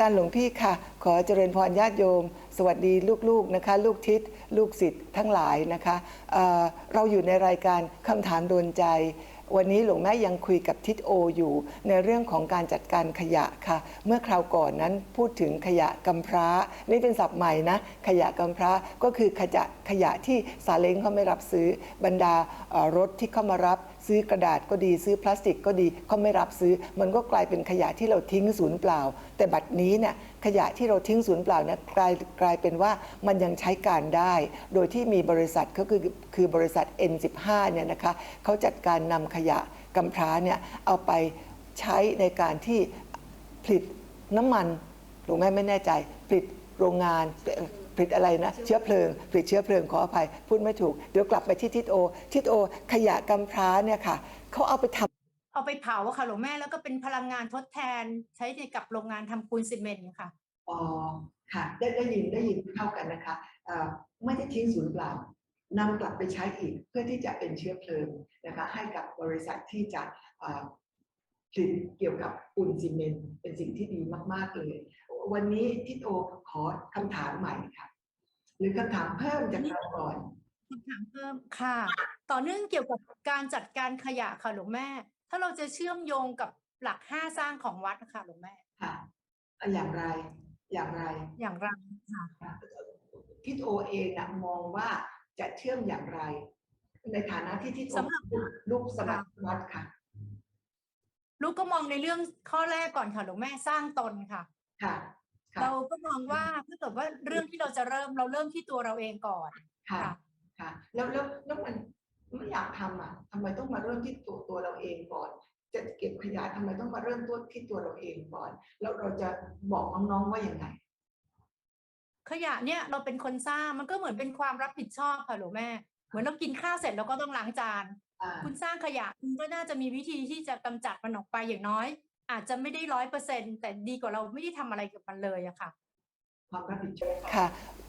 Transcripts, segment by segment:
การหลวงพี่ค่ะ ขอเจริญพรญาติโยม สวัสดีลูกๆนะคะ ลูกทิศลูกศิษย์ทั้งหลายนะคะเเราอยู่ในรายการคำถามโดนใจ วันนี้หลวงแม่ยังคุยกับทิศโออยู่ ในเรื่องของการจัดการขยะค่ะ เมื่อคราวก่อนนั้นพูดถึงขยะกำพร้า นี่เป็นศัพท์ใหม่นะ ขยะกำพร้าก็คือขยะขยะที่ซาเล้งเขาไม่รับซื้อบรรดารถที่เข้ามารับซื้อกระดาษก็ดีซื้อพลาสติกก็ดีเขาไม่รับซื้อ มันก็กลายเป็นขยะที่เราทิ้งศูนย์เปล่า แต่บัดนี้เนี่ย ขยะที่เราทิ้งศูนย์เปล่านี่ยกลายกลายเป็นว่ามันยังใช้การได้ โดยที่มีบริษัทก็คือคือบริษัท N15 เนี่ยนะคะเขาจัดการนำขยะกำพร้าเนี่ยเอาไปใช้ในการที่ผลิตน้ำมันหลวงแม่ไม่แน่ใจผลิตโรงงานผลิตอะไรนะเชื้อเพลิงผลิตเชื้อเพลิงขออภัยพูดไม่ถูก เดี๋ยวกลับไปที่ทิศโอทิศโอขยะกำพร้าเนี่ยค่ะเขาเอาไปทำ เอาไปเผาอะค่ะหลวงแม่แล้วก็เป็นพลังงานทดแทนใช้ในกับโรงงานทำปูนซีเมนต์ค่ะอ๋อค่ะ ได้ได้ยินได้ยินเท่ากันนะคะเอ่อไม่ได้ทิ้งศูนย์เปล่านำกลับไปใช้อีกเพื่อที่จะเป็นเชื้อเพลิงนะคะให้กับบริษัทที่จะเอ่อผลิตเกี่ยวกับปูนซีเมนต์เป็นสิ่งที่ดีมาก ๆ เลย วันนี้ทิศโอขอคำถามใหม่ค่ะ หรือคำถามเพิ่มจากเราก่อนคำถามเพิ่มค่ะ ต่อเนื่องเกี่ยวกับการจัดการขยะค่ะหลวงแม่ ถ้าเราจะเชื่อมโยงกับหลักห้าสร้างของวัดนะคะหลวงแม่ค่ะอย่างไรอย่างไรอย่างไรค่ะทิศโอเองนะมองว่าจะเชื่อมอย่างไร ในฐานะที่ทิศโอสำหรับลูกสมัครวัดค่ะ ลูกก็มองในเรื่องข้อแรกก่อนค่ะหลวงแม่สร้างตนค่ะค่ะ ค่ะ เราก็มองว่าถ้าเกิดว่าเรื่องที่เราจะเริ่มเราเริ่มที่ตัวเราเองก่อนค่ะค่ะค่ะแล้วแล้วแล้วมันไม่ อยากทำอะทำไมต้องมาเริ่มที่ตัวตัวเราเองก่อน จะเก็บขยะทำไมต้องมาเริ่มต้นที่ตัวเราเองก่อน แล้วเราจะบอกน้องๆว่าอย่างไง ขยะเนี่ยเราเป็นคนสร้างมันก็เหมือนเป็นความรับผิดชอบค่ะหลวงแม่ เหมือนเรากินข้าวเสร็จเราก็ต้องล้างจานอ่าคุณสร้างขยะคุณก็น่าจะมีวิธีที่จะกำจัดมันออกไปอย่างน้อย อาจจะไม่ได้ร้อยเปอร์เซ็นแต่ดีกว่าเราไม่ได้ทำอะไรกับมันเลยอะค่ะ ความรับผิดชอบค่ะ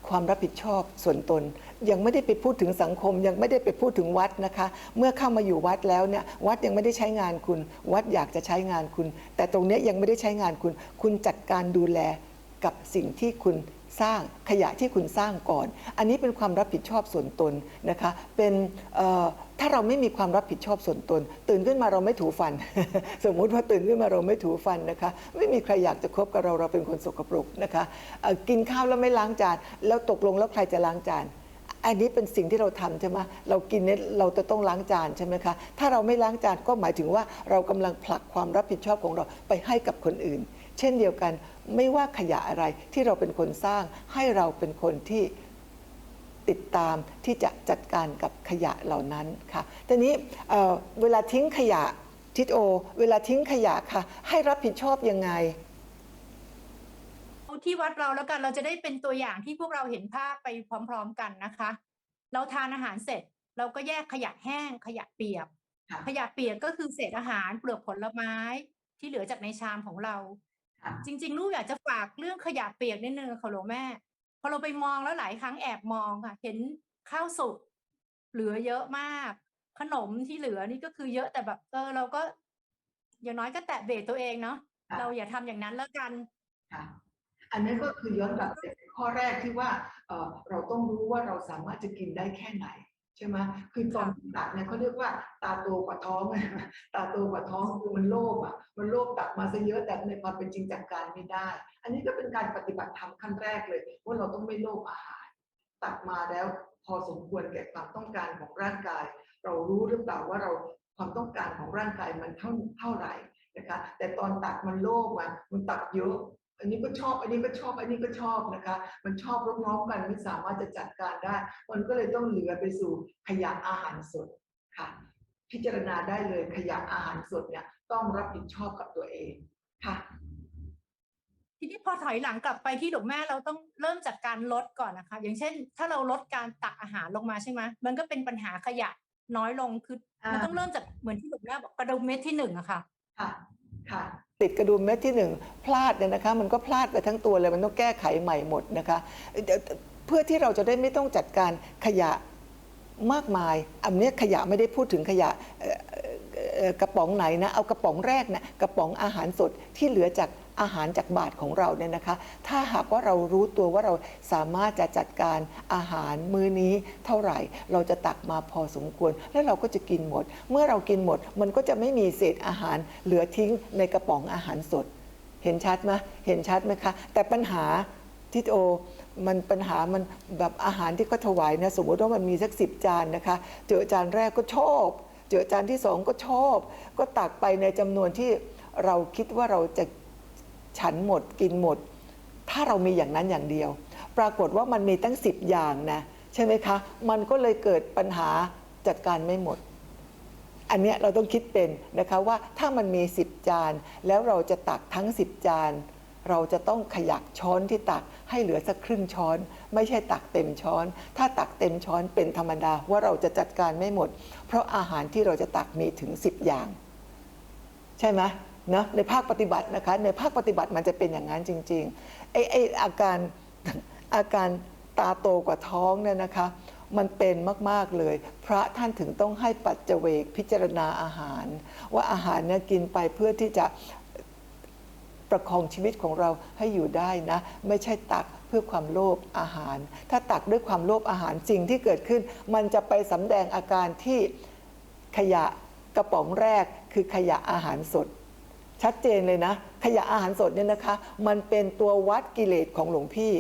ความรับผิดชอบส่วนตน ยังไม่ได้ไปพูดถึงสังคม ยังไม่ได้ไปพูดถึงวัดนะคะ เมื่อเข้ามาอยู่วัดแล้วเนี่ยวัดยังไม่ได้ใช้งานคุณ วัดอยากจะใช้งานคุณ แต่ตรงเนี้ยยังไม่ได้ใช้งานคุณ คุณจัดการดูแลกับสิ่งที่คุณสร้างขยะที่คุณสร้างก่อน อันนี้เป็นความรับผิดชอบส่วนตนนะคะ เป็นเอ่อ ถ้าเราไม่มีความรับผิดชอบส่วนตน ตื่นขึ้นมาเราไม่ถูฟัน สมมุติว่าตื่นขึ้นมาเราไม่ถูฟันนะคะ ไม่มีใครอยากจะคบกับเราเราเป็นคนสกปรกนะคะกินข้าวแล้วไม่ล้างจานแล้วตกลงแล้วใครจะล้างจานอันนี้เป็นสิ่งที่เราทำใช่ไหมเรากินเนี่ยเราจะต้องล้างจานใช่ไหมคะ ถ้าเราไม่ล้างจานก็หมายถึงว่าเรากำลังผลักความรับผิดชอบของเราไปให้กับคนอื่น เช่นเดียวกัน ไม่ว่าขยะอะไรที่เราเป็นคนสร้าง ให้เราเป็นคนที่ ติดตามที่จะจัดการกับขยะเหล่านั้นค่ะทีนี้เอ่อเวลาทิ้งขยะทิศโอ เวลาทิ้งขยะค่ะ ให้รับผิดชอบยังไงเอาที่วัดเราแล้วกันเราจะได้เป็นตัวอย่างที่พวกเราเห็นภาพไปพร้อม ๆกันนะคะ เราทานอาหารเสร็จ เราก็แยกขยะแห้ง ขยะเปียกค่ะขยะเปียกก็คือเศษอาหารเปลือกผลไม้ที่เหลือจากในชามของเราค่ะจริง ๆ ลูกอยากจะฝากเรื่องขยะเปียกนิดนึงค่ะหลวงแม่ พอเราไปมองแล้วหลายครั้งแอบมองค่ะ เห็นข้าวสุกเหลือเยอะมาก ขนมที่เหลือนี่ก็คือเยอะแต่แบบเออเราก็อย่างน้อยก็แตะเบรกตัวเองเนาะค่ะเราอย่าทำอย่างนั้นแล้วกันค่ะอันนั้นก็คือย้อนกลับไปข้อแรกที่ว่าเอ่อเราต้องรู้ว่าเราสามารถจะกินได้แค่ไหนใช่ไหมคือตอนตักเนี่ยเขาเรียกว่าตาโตกว่าท้องตาโตกว่าท้องคือมันโลภอะ มันโลภตักมาซะเยอะแต่ในความเป็นจริงจัดการไม่ได้ อันนี้ก็เป็นการปฏิบัติธรรมขั้นแรกเลยว่าเราต้องไม่โลภอาหาร ตักมาแล้วพอสมควรแก่ความต้องการของร่างกาย เรารู้หรือเปล่าว่าเราความต้องการของร่างกายมันเท่าเท่าไหร่นะคะแต่ตอนตักมันโลภอะมันตักเยอะ อันนี้ก็ชอบ อันนี้ก็ชอบ อันนี้ก็ชอบนะคะ มันชอบร้องๆกันไม่สามารถจะจัดการได้ มันก็เลยต้องเหลือไปสู่ขยะอาหารสดค่ะ พิจารณาได้เลยขยะอาหารสดเนี่ยต้องรับผิดชอบกับตัวเองค่ะ ทีนี้พอถอยหลังกลับไปที่หลวงแม่เราต้องเริ่มจากการลดก่อนนะคะ อย่างเช่น ถ้าเราลดการตักอาหารลงมาใช่ไหมมันก็เป็นปัญหาขยะน้อยลงคือมันอ่าต้องเริ่มจากเหมือนที่หลวงแม่บอกกระดุมเม็ดที่หนึ่งอะค่ะค่ะ ค่ะติดกระดุมเม็ดที่หนึ่งพลาดเนี่ยนะคะมันก็พลาดไปทั้งตัวเลยมันต้องแก้ไขใหม่หมดนะคะเพื่อที่เราจะได้ไม่ต้องจัดการขยะมากมายอันนี้ขยะไม่ได้พูดถึงขยะกระป๋องไหนนะเอากระป๋องแรกนะกระป๋องอาหารสดที่เหลือจาก อาหารจากบาทของเราเนี่ยนะคะ ถ้าหากว่าเรารู้ตัวว่าเราสามารถจะจัดการอาหารมื้อนี้เท่าไหร่ เราจะตักมาพอสมควร แล้วเราก็จะกินหมด เมื่อเรากินหมด มันก็จะไม่มีเศษอาหารเหลือทิ้งในกระป๋องอาหารสด เห็นชัดไหมเห็นชัดไหมคะ แต่ปัญหาที่โอมันปัญหามันแบบอาหารที่เขาถวายนะสมมติว่ามันมีสักสิบจานนะคะ เจอจานแรกก็ชอบ เจอจานที่สองก็ชอบ ก็ตักไปในจำนวนที่เราคิดว่าเราจะ ฉันหมดกินหมด ถ้าเรามีอย่างนั้นอย่างเดียว ปรากฏว่ามันมีตั้งสิบอย่างนะ ใช่ไหมคะ มันก็เลยเกิดปัญหาจัดการไม่หมด อันเนี้ยเราต้องคิดเป็นนะคะว่าถ้ามันมี10จานแล้วเราจะตักทั้ง10จานเราจะต้องขยักช้อนที่ตักให้เหลือสักครึ่งช้อน ไม่ใช่ตักเต็มช้อน ถ้าตักเต็มช้อนเป็นธรรมดาว่าเราจะจัดการไม่หมด เพราะอาหารที่เราจะตักมีถึง 10 อย่าง ใช่ไหม นะในภาคปฏิบัตินะคะในภาคปฏิบัติมันจะเป็นอย่างนั้นจริงๆไอ้ไอ้อาการอาการตาโตกว่าท้องเนี่ยนะคะ มันเป็นมากๆเลย พระท่านถึงต้องให้ปัจเจเวกพิจารณาอาหาร ว่าอาหารเนี่ยกินไปเพื่อที่จะประคองชีวิตของเราให้อยู่ได้นะ ไม่ใช่ตักเพื่อความโลภอาหาร ถ้าตักด้วยความโลภอาหารสิ่งที่เกิดขึ้น มันจะไปสำแดงอาการที่ขยะกระป๋องแรกคือขยะอาหารสด ชัดเจนเลยนะ ขยะอาหารสดเนี่ยนะคะ มันเป็นตัววัดกิเลสของหลวงพี่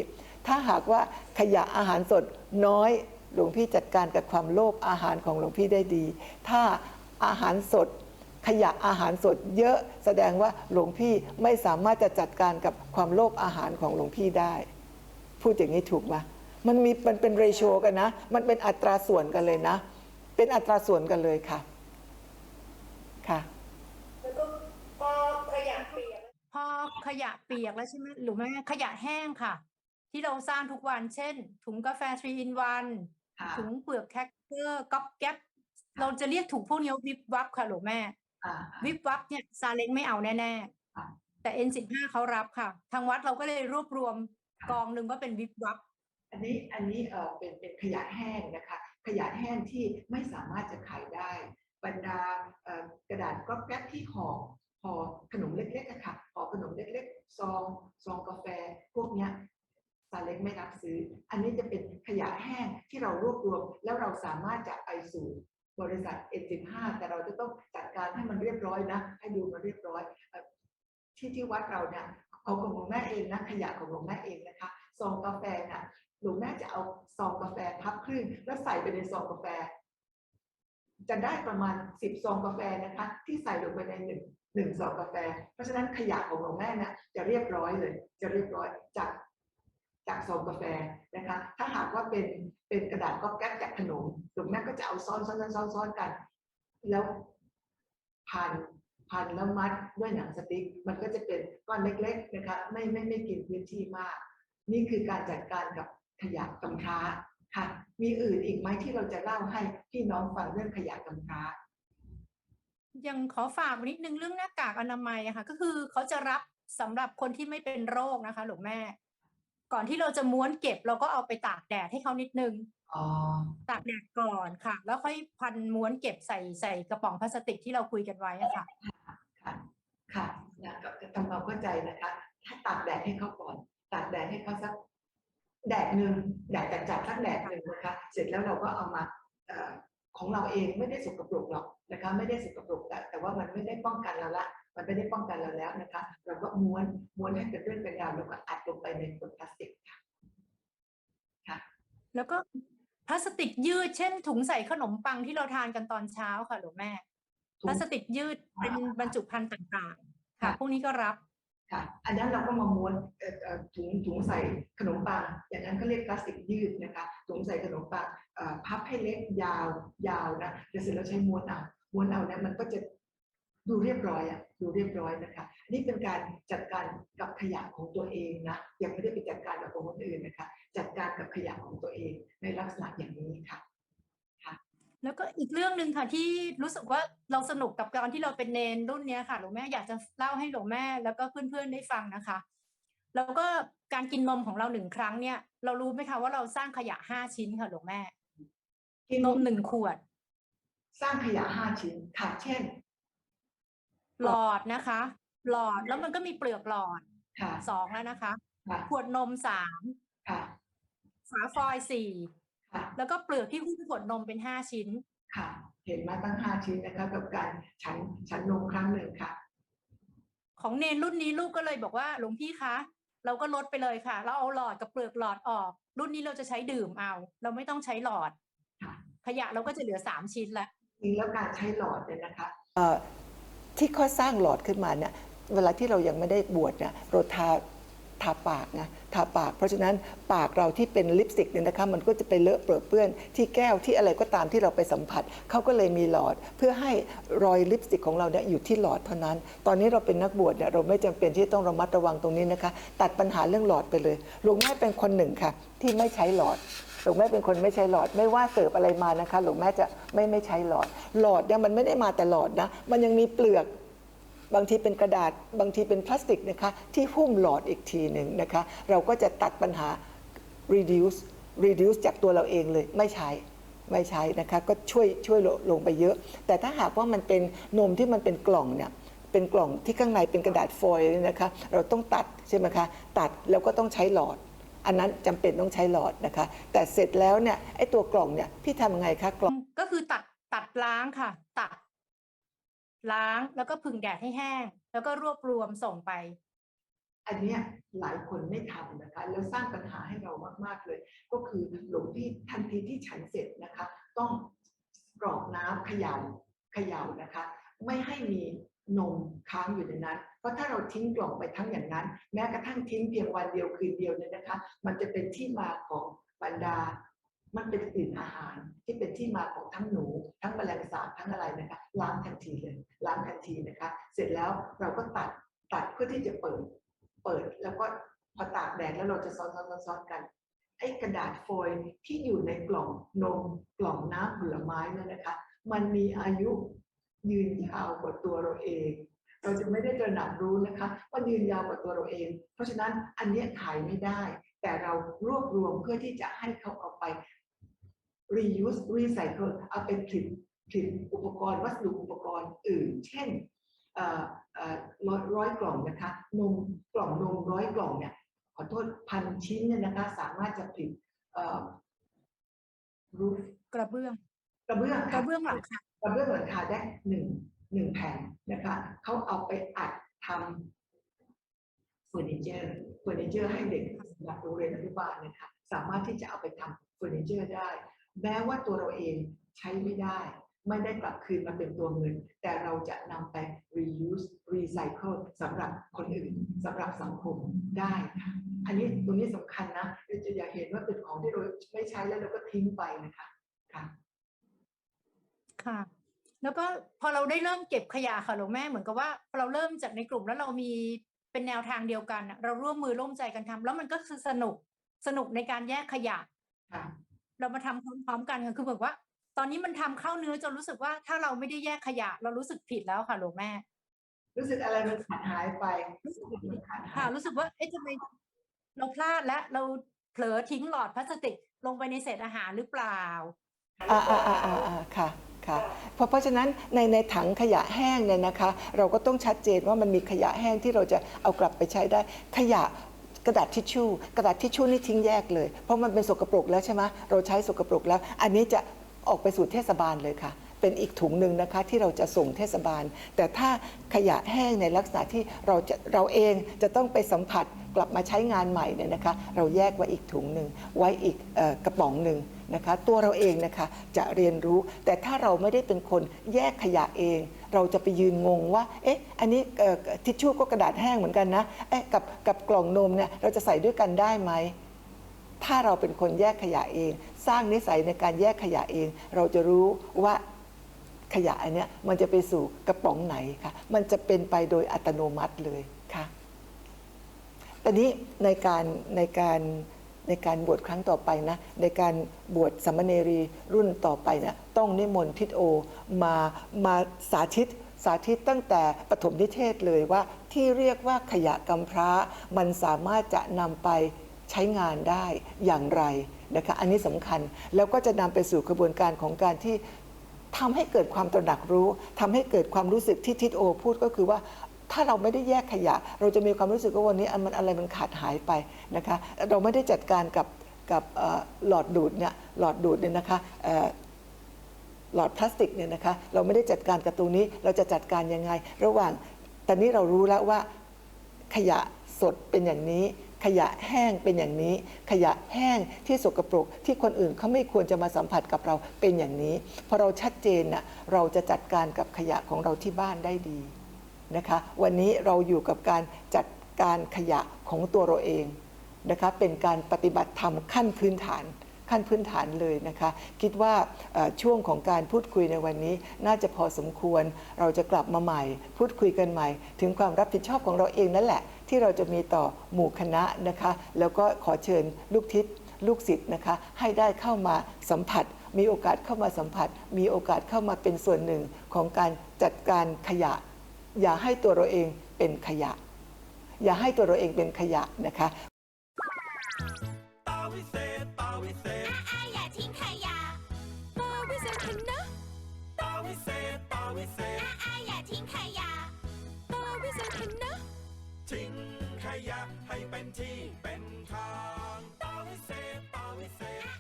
ถ้าหากว่าขยะอาหารสดน้อยหลวงพี่จัดการกับความโลภอาหารของหลวงพี่ได้ดี ถ้าอาหารสด ขยะอาหารสดเยอะแสดงว่าหลวงพี่ไม่สามารถจะจัดการกับความโลภอาหารของหลวงพี่ได้ พูดอย่างนี้ถูกไหมมันมีมันเป็นเรโชกันนะ มันเป็นอัตราส่วนกันเลยนะ เป็นอัตราส่วนกันเลยค่ะค่ะ แล้วก็พอขยะเปียก พอ ขยะเปียกแล้วใช่ไหมหรือไม่ขยะแห้งค่ะ ที่เราสร้างทุกวัน เช่น ถุงกาแฟทรีอินวันค่ะถุงเปลือกแคคเกอร์ก๊อบแก๊บเราจะเรียกถุงพวกนี้ว่าวิบวับค่ะหลวงแม่อ่าวิบวับเนี่ยซาเล้งไม่เอาแน่ค่ะๆแต่ N15 เขารับค่ะ ทางวัดเราก็เลยรวบรวมค่ะกองหนึ่งว่าเป็นวิบวับอันนี้อันนี้เออเป็นเป็นขยะแห้งนะคะ ขยะแห้งที่ไม่สามารถจะขายได้ บรรดาเอ่อกระดาษก๊อบแก๊บที่ห่อ ห่อขนมเล็กๆอะค่ะห่อขนมเล็กๆ ซองซองกาแฟพวกเนี้ยซาเล้งไม่รับซื้อ อันนี้จะเป็นขยะแห้งที่เรารวบรวม แล้วเราสามารถจะไปสู่บริษัท N15 แต่เราจะต้องจัดการให้มันเรียบร้อยนะ ให้ดูมันเรียบร้อย ที่ที่วัดเราเนี่ยเอาของหลวงแม่เองนะขยะของหลวงแม่เองนะคะซองกาแฟน่ะหลวงแม่จะเอาซองกาแฟพับครึ่งแล้วใส่ไปในซองกาแฟ จะได้ประมาณสิบซองกาแฟนะคะ ที่ใส่ลงไปในหนึ่ง หนึ่งซองกาแฟ เพราะฉะนั้นขยะของหลวงแม่เนี่ยจะเรียบร้อยเลย จะเรียบร้อยจากจากซองกาแฟนะคะ ถ้าหากว่าเป็นเป็นกระดาษก๊อบแก๊บจากขนมหลวงแม่ก็จะเอาซ้อนซ้อนซ้อนซ้อนอนกัน แล้วพันพันแล้วมัดด้วยหนังสติ๊กมันก็จะเป็นก้อนเล็ก ๆนะคะ ไม่ไม่ไม่กินพื้นที่มาก นี่คือการจัดการกับขยะกำพร้าค่ะ มีอื่นอีกไหมที่เราจะเล่าให้พี่น้องฟังเรื่องขยะกำพร้า ยังขอฝากนิดนึงเรื่องหน้ากากอนามัยอะค่ะ ก็คือเขาจะรับสำหรับคนที่ไม่เป็นโรคนะคะหลวงแม่ ก่อนที่เราจะม้วนเก็บเราก็เอาไปตากแดดให้เขานิดนึงอ๋อตากแดดก่อนค่ะ แล้วค่อยพันม้วนเก็บใส่ใส่กระป๋องพลาสติกที่เราคุยกันไว้อะค่ะ ค่ะ ค่ะนะก็ทำความเข้าใจนะคะ ถ้าตากแดดให้เขาก่อน ตากแดดให้เขาสักแดดหนึ่งแดดจัดๆสักแดดหนึ่งนะคะ เสร็จแล้วเราก็เอามาเอ่อ ของเราเองไม่ได้สกปรกหรอกนะคะไม่ได้สกปรกแต่แต่ว่ามันไม่ได้ป้องกันเราละ มันไม่ได้ป้องกันเราแล้วนะคะ เราก็ม้วนม้วนให้เป็นเรื่องเป็นราวแล้วก็อัดลงไปในขวดพลาสติกค่ะแล้วก็พลาสติกยืดเช่น ถุงใส่ขนมปังที่เราทานกันตอนเช้าค่ะหลวงแม่ถุงพลาสติกยืดเป็นบรรจุภัณฑ์ต่างๆค่ะค่ะ พวกนี้ก็รับค่ะอันนั้นเราก็มาม้วนเอ่อเอ่อถุงถุงใส่ขนมปังอย่างนั้นเขาเรียกพลาสติกยืดนะคะถุงใส่ขนมปังเอ่อ พับให้เล็กยาวยาวนะเดี๋ยวเสร็จแล้วใช้ม้วนเอาม้วนเอาเนี่ยมันก็จะดูเรียบร้อยอะดูเรียบร้อยนะคะนี่เป็นการจัดการกับขยะของตัวเองนะยังไม่ได้ไปจัดการกับของคนอื่นนะคะจัดการกับขยะของตัวเองในลักษณะอย่างนี้ค่ะแล้วก็อีกเรื่องหนึ่งค่ะที่รู้สึกว่าเราสนุกกับการที่เราเป็นเนนรุ่นนี้ค่ะหลวงแม่อยากจะเล่าให้หลวงแม่แล้วก็เพื่อนๆได้ฟังนะคะ แล้วก็การกินนมของเราหนึ่งครั้งเนี่ย เรารู้ไหมคะว่าเราสร้างขยะห้าชิ้นค่ะหลวงแม่ กินนมหนึ่งขวด สร้างขยะห้าชิ้นค่ะเช่น หลอดนะคะ หลอดแล้วมันก็มีเปลือกหลอดค่ะสองแล้วนะคะ ค่ะขวดนมสามค่ะฝาฟอยล์สี่ค่ะแล้วก็เปลือกที่หุ้มขวดนมเป็นห้าชิ้น ค่ะ เห็นมาตั้งห้าชิ้นนะคะกับการฉันฉันนมครั้งหนึ่งค่ะ ของเนนรุ่นนี้ลูกก็เลยบอกว่าหลวงพี่คะ เราก็ลดไปเลยค่ะ เราเอาหลอดกับเปลือกหลอดออก รุ่นนี้เราจะใช้ดื่มเอา เราไม่ต้องใช้หลอดค่ะ ขยะเราก็จะเหลือสามชิ้นละจริงแล้วการใช้หลอดเนี่ยนะคะที่เขาสร้างหลอดขึ้นมาเนี่ยเวลาที่เรายังไม่ได้บวชเนี่ยเราทาทาปากนะทาปาก เพราะฉะนั้นปากเราที่เป็นลิปสติกเนี่ยนะคะมันก็จะไปเลอะเปรอะเปื้อน ที่แก้วที่อะไรก็ตามที่เราไปสัมผัสเขาก็เลยมีหลอด เพื่อให้รอยลิปสติกของเราเนี่ยอยู่ที่หลอดเท่านั้น ตอนนี้เราเป็นนักบวชเนี่ยเราไม่จำเป็นที่ต้องระมัดระวังตรงนี้นะคะ ตัดปัญหาเรื่องหลอดไปเลยหลวงแม่เป็นคนหนึ่งค่ะ ที่ไม่ใช้หลอด หลวงแม่เป็นคนไม่ใช้หลอดไม่ว่าเสิร์ฟอะไรมานะคะ หลวงแม่จะไม่ไม่ใช้หลอด หลอดเนี่ยมันไม่ได้มาแต่หลอดนะ มันยังมีเปลือกบางทีเป็นกระดาษบางทีเป็นพลาสติกนะคะ ที่หุ้มหลอดอีกทีหนึ่งนะคะ เราก็จะตัดปัญหา reduce reduce จากตัวเราเองเลยไม่ใช้ไม่ใช้นะคะ ก็ช่วยช่วยลลงไปเยอะ แต่ถ้าหากว่ามันเป็นนมที่มันเป็นกล่องเนี่ยเป็นกล่องที่ข้างในเป็นกระดาษฟอยล์นะคะ เราต้องตัดใช่ไหมคะ ตัดแล้วก็ต้องใช้หลอด อันนั้นจำเป็นต้องใช้หลอดนะคะ แต่เสร็จแล้วเนี่ยไอ้ตัวกล่องเนี่ยพี่ทำยังไงคะกล่องก็คือตัดตัดล้างค่ะ ตัด ล้างแล้วก็ผึ่งแดดให้แห้ง แล้วก็รวบรวมส่งไป อันเนี้ยหลายคนไม่ทำนะคะ แล้วสร้างปัญหาให้เรามาก ๆเลย ก็คือหลวงพี่ทันทีที่ฉันเสร็จนะคะ ต้องกรอกน้ำเขยา่าเขย่านะคะ ไม่ให้มี นมค้างอยู่ในนั้น เพราะถ้าเราทิ้งกล่องไปทั้งอย่างนั้น แม้กระทั่งทิ้งเพียงวันเดียวคืนเดียวเนี่ยนะคะ มันจะเป็นที่มาของบรรดา มันเป็นกลิ่นอาหาร ที่เป็นที่มาของทั้งหนู ทั้งแมลงสาบทั้งอะไรนะคะล้างทันทีเลยล้างทันทีนะคะ เสร็จแล้วเราก็ตัดตัดเพื่อที่จะเปิด เปิดแล้วก็พอตากแดดแล้วเราจะซ้อนซ้อนซ้อนกันไอ้กระดาษโฟยล์ที่อยู่ในกล่องนมกล่องน้ำผลไม้นั่นนะคะ มันมีอายุ ยืนยาวกว่าตัวเราเอง เราจะไม่ได้ตระหนักรู้นะคะ ว่ายืนยาวกว่าตัวเราเอง เพราะฉะนั้นอันนี้ขายไม่ได้ แต่เรารวบรวมเพื่อที่จะให้เขาเอาไป reuse recycle เอาไปผลิตผลิตอุปกรณ์วัสดุอุปกรณ์อื่น เช่นร้อยร้อยกล่องนะคะนมกล่องนมร้อยกล่องเนี่ยขอโทษพันชิ้นเนี่ยนะคะสามารถจะผลิตเอ่อ roof กระเบื้อง ระเบื้องกค่ะระเบื้องหลังคากระเบื้องหลังคาได้หนึ่งหนึ่งแผ่นนะคะเขาเอาไปอัดทำเฟอร์นิเจอร์เฟอร์นิเจอร์ให้เด็กสำหรับโรงเรียนอนุบาลนะคะสามารถที่จะเอาไปทำเฟอร์นิเจอร์ได้ แม้ว่าตัวเราเองใช้ไม่ได้ ไม่ได้กลับคืนมาเป็นตัวเงิน แต่เราจะนำไป reuse recycle สำหรับคนอื่นสำหรับสังคมได้ค่ะอันนี้ตรงนี้สำคัญนะเราจะอย่าเห็นว่าเป็นของที่เราไม่ใช้แล้วเราก็ทิ้งไปนะคะค่ะ ค่ะ แล้วก็พอเราได้เริ่มเก็บขยะค่ะหลวงแม่เหมือนกับว่าพอเราเริ่มจากในกลุ่มแล้วเรามีเป็นแนวทางเดียวกันอะเราร่วมมือร่วมใจกันทำแล้วมันก็คือสนุกสนุกในการแยกขยะค่ะเรามาทำพร้อมๆกันค่ะคือแบบว่า ตอนนี้มันทำเข้าเนื้อจนรู้สึกว่าถ้าเราไม่ได้แยกขยะ เรารู้สึกผิดแล้วค่ะหลวงแม่ รู้สึกอะไรมันขาดหายไปรู้สึกมันขาดหาค่ะยรู้สึกว่าเอ๊ะทำไมเราพลาดและเราเผลอทิ้งหลอดพลาสติกลงไปในเศษอาหารหรือเปล่าอ่าอ่าอ่าอ่าอ่าค่ะ ค่ะเพราะเพราะฉะนั้นในในถังขยะแห้งเนี่ยนะคะ เราก็ต้องชัดเจนว่ามันมีขยะแห้งที่เราจะเอากลับไปใช้ได้ขยะกระดาษทิชชู่กระดาษทิชชู่นี่ทิ้งแยกเลย เพราะมันเป็นสกปรกแล้วใช่ไหมเราใช้สกปรกแล้ว อันนี้จะออกไปสู่เทศบาลเลยค่ะ เป็นอีกถุงหนึ่งนะคะที่เราจะส่งเทศบาล แต่ถ้าขยะแห้งในลักษณะที่เราจะเราเองจะต้องไปสัมผัสกลับมาใช้งานใหม่เนี่ยนะคะ เราแยกไว้อีกถุงหนึ่งไว้อีกออกระป๋องหนึ่ง นะคะ ตัวเราเองนะคะจะเรียนรู้ แต่ถ้าเราไม่ได้เป็นคนแยกขยะเอง เราจะไปยืนงงว่า เอ๊ะ อันนี้ทิชชู่ก็กระดาษแห้งเหมือนกันนะเอ๊ะกับกับกล่องนมเนี่ยเราจะใส่ด้วยกันได้ไหมถ้าเราเป็นคนแยกขยะเอง สร้างนิสัยในการแยกขยะเอง เราจะรู้ว่าขยะอันเนี้ยมันจะไปสู่กระป๋องไหนคะมันจะเป็นไปโดยอัตโนมัติเลยค่ะตอนนี้ในการในการ ในการบวชครั้งต่อไปนะ ในการบวชสามเณรีรุ่นต่อไปนะต้องนิมนต์ทิศโอมามาสาธิตสาธิตตั้งแต่ปฐมนิเทศเลยว่าที่เรียกว่าขยะกำพร้า มันสามารถจะนำไปใช้งานได้อย่างไรนะคะอันนี้สำคัญแล้วก็จะนำไปสู่กระบวนการของการที่ทำให้เกิดความตระหนักรู้ทำให้เกิดความรู้สึกที่ทิศโอพูดก็คือว่า ถ้าเราไม่ได้แยกขยะ เราจะมีความรู้สึกว่าวันนี้อันมันอะไรมันขาดหายไปนะคะเราไม่ได้จัดการกับกับหลอดดูดเนี่ยหลอดดูดเนี่ยนะคะหลอดพลาสติกเนี่ยนะคะเราไม่ได้จัดการกับตรงนี้เราจะจัดการยังไง ระหว่างตอนนี้เรารู้แล้วว่าขยะสดเป็นอย่างนี้ ขยะแห้งเป็นอย่างนี้ ขยะแห้งที่สกปรก ที่คนอื่นเขาไม่ควรจะมาสัมผัสกับเราเป็นอย่างนี้พอเราชัดเจนน่ะเราจะจัดการกับขยะของเราที่บ้านได้ดี นะคะวันนี้เราอยู่กับการจัดการขยะของตัวเราเองนะคะเป็นการปฏิบัติธรรมขั้นพื้นฐานขั้นพื้นฐานเลยนะคะ คิดว่าช่วงของการพูดคุยในวันนี้น่าจะพอสมควรเราจะกลับมาใหม่ พูดคุยกันใหม่ ถึงความรับผิดชอบของเราเองนั่นแหละ ที่เราจะมีต่อหมู่คณะนะคะ แล้วก็ขอเชิญลูกทิศลูกศิษย์นะคะ ให้ได้เข้ามาสัมผัส มีโอกาสเข้ามาสัมผัส มีโอกาสเข้ามาเป็นส่วนหนึ่งของการจัดการขยะ อย่าให้ตัวเราเองเป็นขยะ อย่าให้ตัวเราเองเป็นขยะนะคะตาวิเศษตาวิเศษอ้าอย่าทิ้งขยะาวิเศษเห็นนะตาวิเศษตาวิเศษอ้าอย่าทิ้งขยะาวิเศษเห็นนะทิ้งขยะให้เป็นที่เป็นทางตาวิเศษตาวิเศษ